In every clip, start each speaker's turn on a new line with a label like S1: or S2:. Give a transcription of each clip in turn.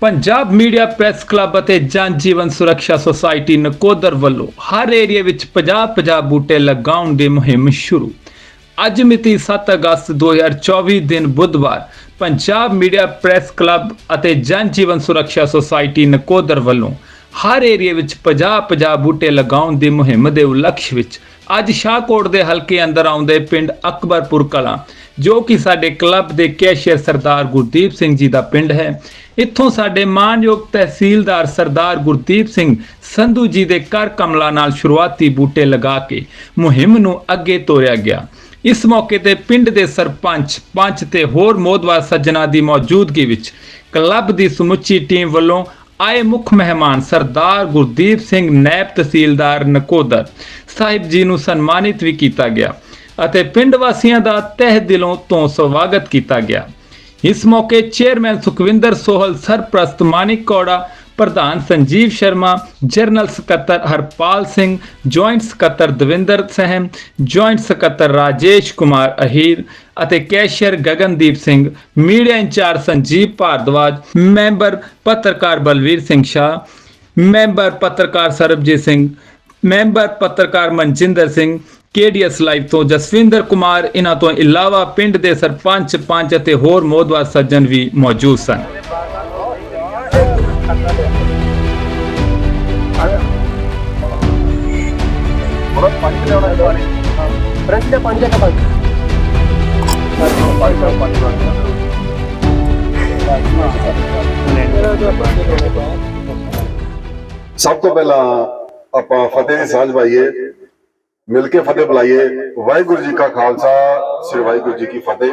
S1: Punjab media press club ਅਤੇ ਜਨ ਜੀਵਨ ਸੁਰੱਖਿਆ ਸੁਸਾਇਟੀ ਨਕੋਦਰ ਵੱਲੋਂ ਹਰ ਏਰੀਆ ਵਿੱਚ 50-50 ਬੂਟੇ ਲਗਾਉਣ ਦੀ ਮੁਹਿੰਮ ਸ਼ੁਰੂ। ਅੱਜ ਮਿਤੀ 7 ਅਗਸਤ 2024 ਦਿਨ ਬੁੱਧਵਾਰ, ਪੰਜਾਬ ਮੀਡੀਆ ਪ੍ਰੈਸ ਕਲੱਬ ਅਤੇ ਜਨ ਜੀਵਨ ਸੁਰੱਖਿਆ ਸੁਸਾਇਟੀ ਨਕੋਦਰ ਵੱਲੋਂ ਹਰ ਏਰੀਆ ਵਿੱਚ 50-50 ਬੂਟੇ ਲਗਾਉਣ ਦੀ ਮੁਹਿੰਮ ਦੇ ਉਲਕਸ਼ ਵਿੱਚ ਅੱਜ ਸ਼ਾਹਕੋਟ ਦੇ ਹਲਕੇ ਅੰਦਰ ਆਉਂਦੇ ਪਿੰਡ ਅਕਬਰਪੁਰ ਕਲਾਂ ਜੋ ਕਿ ਸਾਡੇ ਕਲੱਬ ਦੇ ਕੈਸ਼ੀਅਰ ਸਰਦਾਰ ਗੁਰਦੀਪ ਸਿੰਘ ਜੀ ਦਾ ਪਿੰਡ ਹੈ। ਇੱਥੋਂ ਸਾਡੇ ਮਾਨਯੋਗ ਤਹਿਸੀਲਦਾਰ ਸਰਦਾਰ ਗੁਰਦੀਪ ਸਿੰਘ ਸੰਧੂ ਜੀ ਦੇ ਕਰ ਕਮਲਾ ਨਾਲ ਸ਼ੁਰੂਆਤੀ ਬੂਟੇ ਲਗਾ ਕੇ ਮੁਹਿੰਮ ਨੂੰ ਅੱਗੇ ਤੋਰਿਆ ਗਿਆ। ਇਸ ਮੌਕੇ ਤੇ ਪਿੰਡ ਦੇ ਸਰਪੰਚ, ਪੰਚ ਤੇ ਹੋਰ ਮੋਦਵਾਰ ਸੱਜਣਾ ਦੀ ਮੌਜੂਦਗੀ ਵਿੱਚ ਕਲੱਬ ਦੀ ਸਮੁੱਚੀ ਟੀਮ ਵੱਲੋਂ ਆਏ ਮੁੱਖ ਮਹਿਮਾਨ ਸਰਦਾਰ ਗੁਰਦੀਪ ਸਿੰਘ, ਨੈਬ ਤਹਿਸੀਲਦਾਰ ਨਕੋਦਰ ਸਾਹਿਬ ਜੀ ਨੂੰ ਸਨਮਾਨਿਤ ਵੀ ਕੀਤਾ ਗਿਆ। ਅਤੇ ਪਿੰਡ ਵਾਸੀਆਂ ਦਾ ਤਹਿ ਦਿਲੋਂ ਤੋਂ ਸਵਾਗਤ ਕੀਤਾ ਗਿਆ। ਇਸ ਮੌਕੇ ਚੇਅਰਮੈਨ ਸੁਖਵਿੰਦਰ ਸੋਹਲ, ਸਰਪ੍ਰਸਤ ਮਾਨਿਕ ਕੌੜਾ, ਪ੍ਰਧਾਨ ਸੰਜੀਵ ਸ਼ਰਮਾ, ਜਨਰਲ ਸਕੱਤਰ ਹਰਪਾਲ ਸਿੰਘ, ਜੁਆਇੰਟ ਸਕੱਤਰ ਦਵਿੰਦਰ ਸਹਿਮ, ਜੁਆਇੰਟ ਸਕੱਤਰ ਰਾਜੇਸ਼ ਕੁਮਾਰ ਅਹੀਰ ਅਤੇ cashier Gagandeep Singh, media incharge Sanjeev Bhardwaj, member ਪੱਤਰਕਾਰ ਬਲਵੀਰ ਸਿੰਘ ਸ਼ਾਹ, ਮੈਂਬਰ ਪੱਤਰਕਾਰ ਸਰਬਜੀਤ ਸਿੰਘ, ਮੈਂਬਰ ਪੱਤਰਕਾਰ ਮਨਜਿੰਦਰ ਸਿੰਘ ਕੇਡੀਐਸ ਲਾਈਵ ਤੋਂ ਜਸਵਿੰਦਰ ਕੁਮਾਰ ਇਹਨਾਂ ਤੋਂ ਇਲਾਵਾ ਪਿੰਡ ਦੇ ਸਰਪੰਚ ਪੰਚ ਅਤੇ ਹੋਰ ਮੋਦਵਾਰ ਸੱਜਣ ਵੀ ਮੌਜੂਦ ਸਨ।
S2: ਪ੍ਰੈਸ ਦੇ ਪੰਜ ਜਗ੍ਹਾ ਪੰਜ
S3: ਸਭ ਤੋਂ ਪਹਿਲਾਂ ਆਪਾਂ ਫਤਿਹ ਦੀ ਸਾਂਝ ਪਾਈਏ। ਮਿਲ ਕੇ ਫਤਿਹ ਬੁਲਾਈਏ। ਵਾਹਿਗੁਰੂ ਜੀ ਕਾ ਖਾਲਸਾ, ਸ੍ਰੀ ਵਾਹਿਗੁਰੂ ਜੀ ਕੀ ਫਤਿਹ।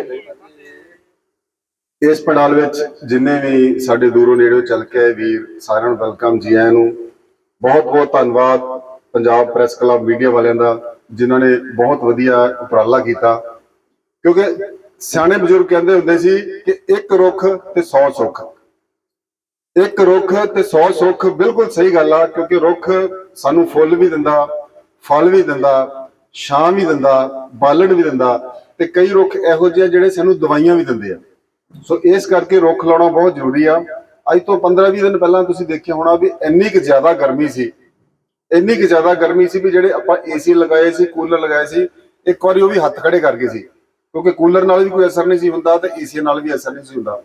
S3: ਇਸ ਪੰਡਾਲ ਵਿੱਚ ਜਿੰਨੇ ਵੀ ਸਾਡੇ ਦੂਰੋਂ ਨੇੜਿਓਂ ਚੱਲ ਕੇ ਆਏ ਵੀਰ, ਸਾਰਿਆਂ ਨੂੰ ਵੈਲਕਮ ਜੀ ਆਇਆਂ ਨੂੰ। ਬਹੁਤ ਬਹੁਤ ਧੰਨਵਾਦ ਪੰਜਾਬ ਪ੍ਰੈਸ ਕਲੱਬ ਮੀਡੀਆ ਵਾਲਿਆਂ ਦਾ, ਜਿਨ੍ਹਾਂ ਨੇ ਬਹੁਤ ਵਧੀਆ ਉਪਰਾਲਾ ਕੀਤਾ। ਕਿਉਂਕਿ ਸਿਆਣੇ ਬਜ਼ੁਰਗ ਕਹਿੰਦੇ ਹੁੰਦੇ ਸੀ ਕਿ ਇੱਕ ਰੁੱਖ ਤੇ 100 ਸੁੱਖ। ਇੱਕ ਰੁੱਖ ਤੇ 100 ਸੁੱਖ ਬਿਲਕੁਲ ਸਹੀ ਗੱਲ ਆ, ਕਿਉਂਕਿ ਰੁੱਖ ਸਾਨੂੰ ਫੁੱਲ ਵੀ ਦਿੰਦਾ ਫਲ ਵੀ ਦਿੰਦਾ, ਛਾਂ ਵੀ ਦਿੰਦਾ, ਬਾਲਣ ਵੀ ਦਿੰਦਾ ਤੇ ਕਈ ਰੁੱਖ ਇਹੋ ਜਿਹੇ ਆ ਜਿਹੜੇ ਸਾਨੂੰ ਦਵਾਈਆਂ ਵੀ ਦਿੰਦੇ ਆ। ਸੋ ਇਸ ਕਰਕੇ ਰੁੱਖ ਲਾਉਣਾ ਬਹੁਤ ਜ਼ਰੂਰੀ ਆ। ਅੱਜ ਤੋਂ 15-20 ਦਿਨ ਪਹਿਲਾਂ ਤੁਸੀਂ ਦੇਖਿਆ ਹੋਣਾ ਵੀ ਇੰਨੀ ਕੁ ਜ਼ਿਆਦਾ ਗਰਮੀ ਸੀ। ਇੰਨੀ ਕੁ ਜ਼ਿਆਦਾ ਗਰਮੀ ਸੀ ਵੀ ਜਿਹੜੇ ਆਪਾਂ ਏਸੀ ਲਗਾਏ ਸੀ, ਕੂਲਰ ਲਗਾਏ ਸੀ, ਇੱਕ ਵਾਰੀ ਉਹ ਵੀ ਹੱਥ ਖੜੇ ਕਰ ਗਏ ਸੀ। ਕਿਉਂਕਿ ਕੂਲਰ ਨਾਲ ਵੀ ਕੋਈ ਅਸਰ ਨਹੀਂ ਸੀ ਹੁੰਦਾ ਤੇ ਏਸੀ ਨਾਲ ਵੀ ਅਸਰ ਨਹੀਂ ਸੀ ਹੁੰਦਾ।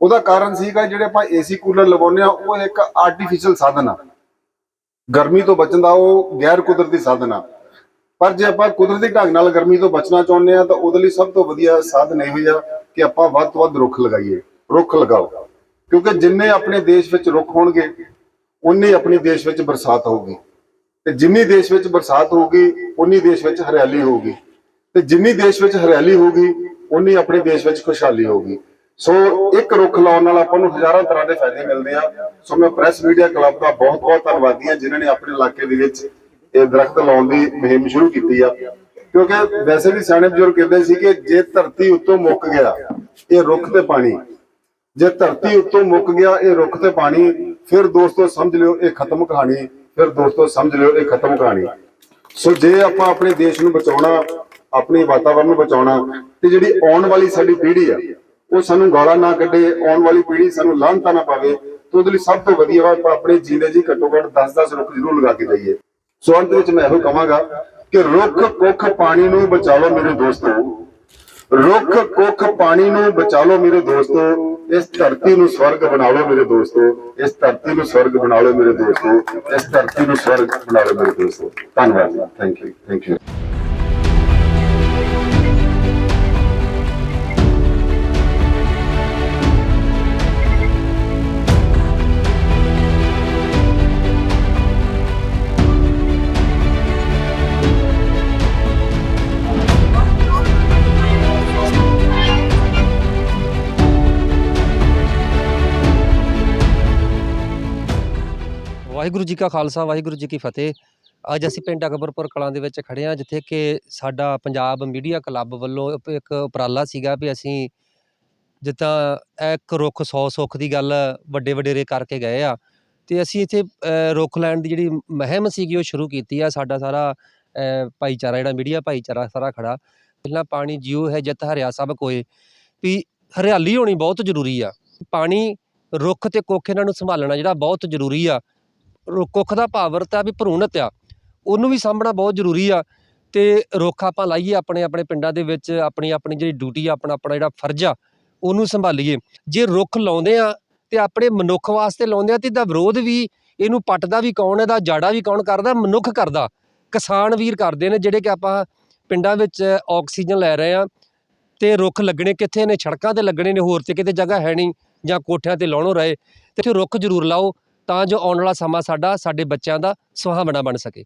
S3: ਉਹਦਾ ਕਾਰਨ ਸੀਗਾ ਜਿਹੜੇ ਆਪਾਂ ਏਸੀ ਕੂਲਰ ਲਗਾਉਂਦੇ ਆ, ਉਹ ਇੱਕ ਆਰਟੀਫੀਸ਼ੀਅਲ ਸਾਧਨ ਆ। ਗਰਮੀ ਤੋਂ ਬਚਣ ਦਾ ਉਹ ਗੈਰ ਕੁਦਰਤੀ ਸਾਧਨ ਆ। ਪਰ ਜੇ ਆਪਾਂ ਕੁਦਰਤੀ ਢੰਗ ਨਾਲ ਗਰਮੀ ਤੋਂ ਬਚਣਾ ਚਾਹੁੰਦੇ ਆ, ਤਾਂ ਉਹਦੇ ਲਈ ਸਭ ਤੋਂ ਵਧੀਆ ਸਾਧਨ ਇਹ ਆ ਕਿ ਆਪਾਂ ਵੱਧ ਤੋਂ ਵੱਧ ਰੁੱਖ ਲਗਾਈਏ। ਰੁੱਖ ਲਗਾਓ। ਕਿਉਂਕਿ ਜਿੰਨੇ ਆਪਣੇ ਦੇਸ਼ ਵਿੱਚ ਰੁੱਖ ਹੋਣਗੇ ਉਨੀ ਆਪਣੇ ਦੇਸ਼ ਵਿੱਚ ਬਰਸਾਤ ਹੋਊਗੀ। ਤੇ ਜਿੰਨੀ ਦੇਸ਼ ਵਿੱਚ ਬਰਸਾਤ ਹੋਊਗੀ ਉਨੀ ਦੇਸ਼ ਵਿੱਚ ਹਰਿਆਲੀ ਹੋਊਗੀ। ਤੇ ਜਿੰਨੀ ਦੇਸ਼ ਵਿੱਚ ਹਰਿਆਲੀ ਹੋਊਗੀ ਉਨੀ ਆਪਣੇ ਦੇਸ਼ ਵਿੱਚ ਖੁਸ਼ਹਾਲੀ ਹੋਊਗੀ। ਸੋ ਇੱਕ ਰੁੱਖ ਲਾਉਣ ਨਾਲ ਆਪਾਂ ਨੂੰ ਹਜ਼ਾਰਾਂ ਤਰ੍ਹਾਂ ਦੇ ਫਾਇਦੇ ਮਿਲਦੇ ਆ। ਸੋ ਮੈਂ ਪ੍ਰੈਸ ਮੀਡੀਆ ਕਲੱਬ ਦਾ ਬਹੁਤ ਬਹੁਤ ਧੰਨਵਾਦੀ ਹਾਂ, ਜਿਨ੍ਹਾਂ ਨੇ ਆਪਣੇ ਇਲਾਕੇ ਦੇ ਵਿੱਚ ਇਹ ਦਰਖਤ ਲਾਉਣ ਦੀ ਮੁਹਿੰਮ ਸ਼ੁਰੂ ਕੀਤੀ ਆ। ਕਿਉਂਕਿ ਵੈਸੇ ਵੀ ਸਿਆਣੇ ਬਜ਼ੁਰਗ ਕਹਿੰਦੇ ਸੀ ਕਿ ਜੇ ਧਰਤੀ ਉੱਤੋਂ ਮੁੱਕ ਗਿਆ, ਇਹ ਰੁੱਖ ਤੇ ਪਾਣੀ। ਜੇ ਧਰਤੀ ਉੱਤੋਂ ਮੁੱਕ ਗਿਆ, ਇਹ ਰੁੱਖ ਤੇ ਪਾਣੀ। ਫਿਰ ਦੋਸਤੋ, ਸਮਝ ਲਿਓ, ਇਹ ਖਤਮ ਕਹਾਣੀ। ਫਿਰ ਦੋਸਤੋ, ਸਮਝ ਲਿਓ, ਇਹ ਖਤਮ ਕਹਾਣੀ। ਸੋ ਜੇ ਆਪਾਂ ਆਪਣੇ ਦੇਸ਼ ਨੂੰ ਬਚਾਉਣਾ, ਆਪਣੇ ਵਾਤਾਵਰਣ ਨੂੰ ਬਚਾਉਣਾ, ਤੇ ਜਿਹੜੀ ਆਉਣ ਵਾਲੀ ਸਾਡੀ ਪੀੜ੍ਹੀ ਆ ਉਹ ਸਾਨੂੰ ਗਾਲਾਂ ਨਾ ਕੱਢੇ, ਆਉਣ ਵਾਲੀ ਪੀੜ੍ਹੀ ਸਾਨੂੰ ਲਾਂਭਤਾ ਨਾ ਪਾਵੇ, ਤੇ ਉਹਦੇ ਲਈ ਸਭ ਤੋਂ ਵਧੀਆ ਵਾ ਆਪਾਂ ਆਪਣੇ ਜੀਂਦੇ ਜੀ ਘੱਟੋ ਘੱਟ 10-10 ਰੁੱਖ ਜ਼ਰੂਰ ਲਗਾ ਕੇ ਜਾਈਏ। ਸੋ ਅੰਤ ਵਿੱਚ ਮੈਂ ਇਹੋ ਕਹਾਂਗਾ ਕਿ ਰੁੱਖ, ਕੁੱਖ, ਪਾਣੀ ਨੂੰ ਬਚਾ ਲਓ ਮੇਰੇ ਦੋਸਤੋ। ਰੁੱਖ, ਕੁੱਖ, ਪਾਣੀ ਨੂੰ ਬਚਾ ਮੇਰੇ ਦੋਸਤੋ। ਇਸ ਧਰਤੀ ਨੂੰ ਸਵਰਗ ਬਣਾ ਲਓ ਮੇਰੇ ਦੋਸਤੋ। ਇਸ ਧਰਤੀ ਨੂੰ ਸਵਰਗ ਬਣਾ ਲਓ ਮੇਰੇ ਦੋਸਤੋ। ਇਸ ਧਰਤੀ ਨੂੰ ਸਵਰਗ ਬਣਾ ਲਓ ਮੇਰੇ ਦੋਸਤੋ। ਧੰਨਵਾਦ thank you thank you
S2: Waheguru ji ਕਾ ਖਾਲਸਾ, ਵਾਹਿਗੁਰੂ ਜੀ ਕੀ ਫਤਿਹ। ਅੱਜ ਅਸੀਂ ਪਿੰਡ ਅਕਬਰਪੁਰ ਕਲਾਂ ਦੇ ਵਿੱਚ ਖੜੇ ਹਾਂ, ਜਿੱਥੇ ਕਿ ਸਾਡਾ ਪੰਜਾਬ ਮੀਡੀਆ ਕਲੱਬ ਵੱਲੋਂ ਇੱਕ- ਉਪਰਾਲਾ ਸੀਗਾ ਵੀ ਅਸੀਂ ਜਿੱਦਾਂ ਇੱਕ ਰੁੱਖ 100 ਸੁੱਖ ਦੀ ਗੱਲ ਵੱਡੇ ਵਡੇਰੇ ਕਰਕੇ ਗਏ ਆ। ਤੇ ਅਸੀਂ ਇੱਥੇ ਰੁੱਖ ਲੈਣ ਦੀ ਜਿਹੜੀ ਮਹਿਮ ਸੀਗੀ, ਉਹ ਸ਼ੁਰੂ ਕੀਤੀ ਆ। ਸਾਡਾ ਸਾਰਾ ਭਾਈਚਾਰਾ, ਜਿਹੜਾ ਮੀਡੀਆ ਭਾਈਚਾਰਾ, ਸਾਰਾ ਖੜਾ। ਪਹਿਲਾਂ ਪਾਣੀ ਜਿਉ ਹੈ ਜਿਤ ਹਰਿਆ ਸਭ ਕੋਏ। ਵੀ ਹਰਿਆਲੀ ਹੋਣੀ ਬਹੁਤ ਜ਼ਰੂਰੀ ਆ। ਪਾਣੀ ਰੁੱਖ ਤੇ ਕੁੱਖ ਇਹਨਾਂ ਨੂੰ ਸੰਭਾਲਣਾ ਜਿਹੜਾ ਬਹੁਤ ਜ਼ਰੂਰੀ ਆ। ਕੁੱਖ ਦਾ ਭਾਵਰਤ ਆ ਵੀ ਭਰੂਣਤ ਆ। ਉਹਨੂੰ ਵੀ ਸਾਂਭਣਾ ਬਹੁਤ ਜ਼ਰੂਰੀ ਆ ਤੇ ਰੁੱਖ ਆਪਾਂ ਲਾਈਏ ਆਪਣੇ ਆਪਣੇ ਪਿੰਡਾਂ ਦੇ ਵਿੱਚ, ਆਪਣੀ ਆਪਣੀ ਜਿਹੜੀ ਡਿਊਟੀ ਆ, ਆਪਣਾ ਆਪਣਾ ਜਿਹੜਾ ਫਰਜ਼ ਆ, ਉਹਨੂੰ ਸੰਭਾਲੀਏ। ਜੇ ਰੁੱਖ ਲਾਉਂਦੇ ਆ ਤੇ ਆਪਣੇ ਮਨੁੱਖ ਵਾਸਤੇ ਲਾਉਂਦੇ ਆ ਤੇ ਇਹਦਾ ਵਿਰੋਧ ਵੀ, ਇਹਨੂੰ ਪੱਟਦਾ ਵੀ ਕੌਣ, ਇਹਦਾ ਜਾੜਾ ਵੀ ਕੌਣ ਕਰਦਾ, ਮਨੁੱਖ ਕਰਦਾ। ਕਿਸਾਨ ਵੀਰ ਕਰਦੇ ਨੇ ਜਿਹੜੇ ਕਿ ਆਪਾਂ ਪਿੰਡਾਂ ਵਿੱਚ ਆਕਸੀਜਨ ਲੈ ਰਹੇ ਆ ਤੇ ਰੁੱਖ ਲੱਗਣੇ ਕਿੱਥੇ ਨੇ? ਸੜਕਾਂ ਤੇ ਲੱਗਣੇ ਨੇ, ਹੋਰ ਤੇ ਕਿਤੇ ਜਗ੍ਹਾ ਹੈ ਨਹੀਂ ਜਾਂ ਕੋਠਿਆਂ ਤੇ ਲਾਉਣੋਂ ਰਹੇ। ਤੇ ਇੱਥੇ ਰੁੱਖ ਜ਼ਰੂਰ ਲਾਓ। ਤਾਂ ਜੋ ਆਉਣ ਵਾਲਾ ਸਮਾਂ ਸਾਡਾ ਸਾਡੇ ਬੱਚਿਆਂ ਦਾ ਸੁਹਾਵਣਾ ਬਣ ਸਕੇ।